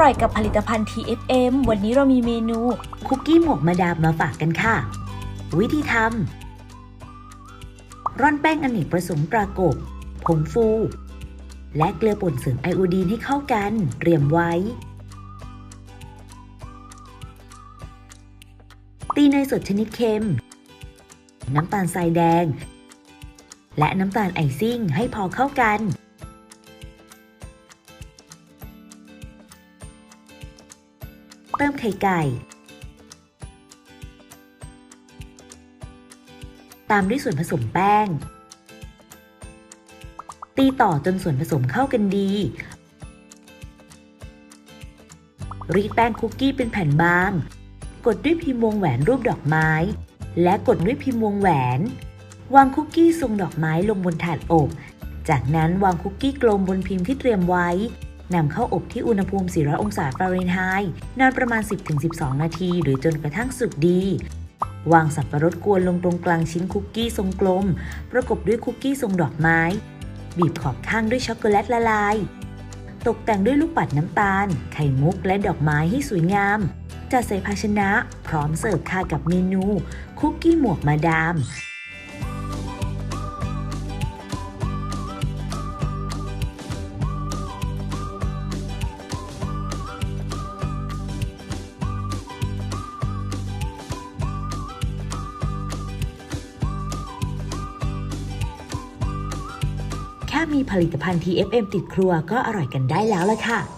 ร่อยกับผลิตภัณฑ์ TFM วันนี้เรามีเมนู คุกกี้หมวกมาดามมาฝากกันค่ะ วิธีทำร่อนแป้งอเนกประสงค์ปรากบ ผงฟู และเกลือป่นเสริมไอโอดีนให้เข้ากันเตรียมไว้ ตีเนยสดชนิดเค็ม น้ำตาลทรายแดง และน้ำตาลไอซิ่งให้พอเข้ากัน เติมไข่ไก่ ตามด้วยส่วนผสมแป้ง ตีต่อจนส่วนผสมเข้ากันดี รีดแป้งคุกกี้เป็นแผ่นบาง กดด้วยพิมพ์วงแหวนรูปดอกไม้ และกดด้วยพิมพ์วงแหวน วางคุกกี้ทรงดอกไม้ลงบนถาดอบ จากนั้นวางคุกกี้กลมบนพิมพ์ที่เตรียมไว้ นำเข้าอบที่อุณหภูมิ 400 องศาฟาเรนไฮต์นานประมาณ 10-12 นาที หรือจนกระทั่งสุกดี วางสับปะรดกวนลงตรงกลางชิ้นคุกกี้ทรงกลม ประกบด้วยคุกกี้ทรงดอกไม้ บีบขอบข้างด้วยช็อกโกแลตละลาย ตกแต่งด้วยลูกปัดน้ำตาล ไข่มุกและดอกไม้ให้สวยงามจัดใส่ภาชนะ พร้อมเสิร์ฟค่ะกับเมนู คุกกี้หมวกมาดาม มีผลิตภัณฑ์ TFM ติดครัวก็อร่อยกันได้แล้วละค่ะ